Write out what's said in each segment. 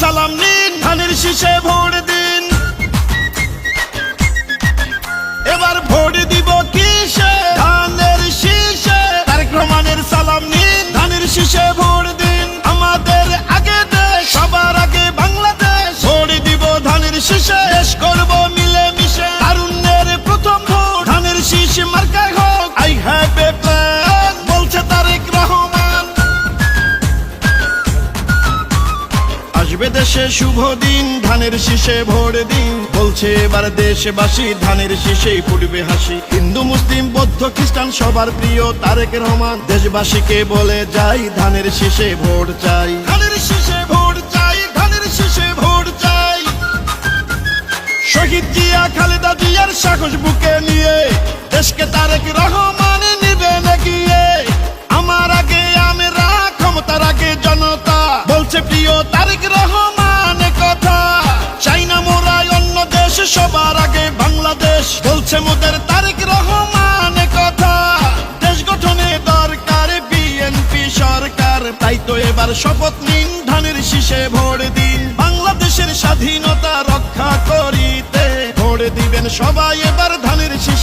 সালাম নিন। ধানের শীষে ভোট দিন। আসবে শুভ দিন ধানের শীষে ভোট দিন। বলছে এবার দেশবাসী ধানের শীষেই ফুটবে হাসি। হিন্দু মুসলিম বৌদ্ধ খ্রিস্টান সবার প্রিয় তারেক রহমান। দেশবাসীকে বলে যাই ধানের শীষে ভোট চাই। ধানের শীষে ভোট চাই ধানের শীষে ভোট চাই। শহীদ জিয়া খালেদা জিয়ার সাহস বুকে নিয়ে দেশকে তারেক রহমান নিবে গিয়ে শপথ নিন ধানের শীষে ভোট দিন। বাংলাদেশের স্বাধীনতা রক্ষা করিতে ভোট দিবেন সবাই, এবার ধানের শীষ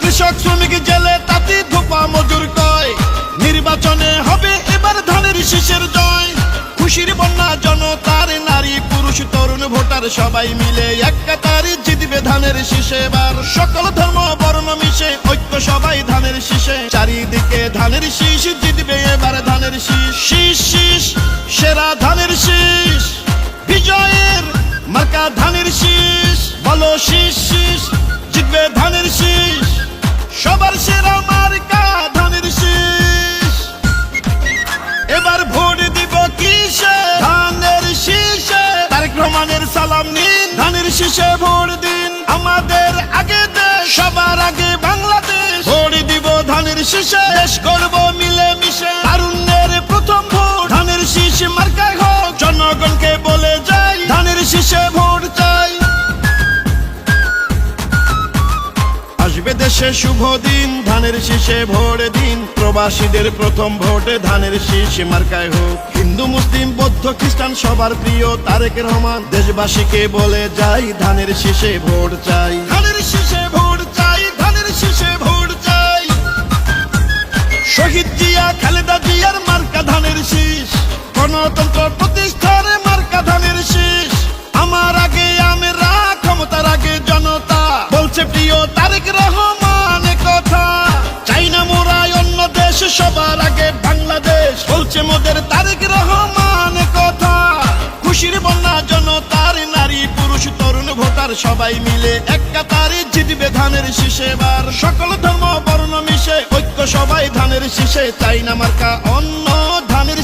কৃষক, শ্রমিক নারী, পুরুষ, তরুণ, ভোটার সবাই মিলে এক কাতারে জিতবে ধানের শীষে এবার। সকল ধর্ম, বর্ণ মিশে ঐক্য সবাই ধানের শীষে। চারিদিকে ধানের শীষ জিতবে এবার ধানের শীষ। শীষ শীষ, সেরা ধানের মার্কা ধানের শীষ, বলো শীষ শীষ, জিতবে ধানের শীষ। সবার সেরা মার্কা ধানের শীষ। এবার ভোট দিব কিসে? ধানের শীষে। তারেক রহমানের সালাম নিন। ধানের শীষে ভোট দিন। আমাদের আগে দেশ, সবার আগে বাংলাদেশ। ভোট দিব ধানের শীষে। দেশে শুভ দিন, ধানের শীষে ভোট দিন। প্রবাসীদের প্রথম ভোটে ধানের শীষ মার্কায় হোক। হিন্দু, মুসলিম, বৌদ্ধ, খ্রিস্টান সবার প্রিয় তারেক রহমান। দেশবাসীকে বলে যাই, ধানের শীষে ভোট চাই। ধানের শীষে ভোট চাই, ধানের শীষে ভোট চাই। শহীদ জিয়া, খালেদা জিয়ার মার্কা ধানের শীষ। গণতন্ত্র প্রতিষ্ঠার মার্কা ধানের শীষ। আমার আগে আমরা, ক্ষমতার আগে জনতা। বলছে প্রিয় তারেক সবাই মিলে এক কাতারে জিতবে ধানের শীষে বার সকল ধর্ম বর্ণ মিশে ঐক্য সবাই ধানের শীষে, তাই না মার্কা? অন্য ধানের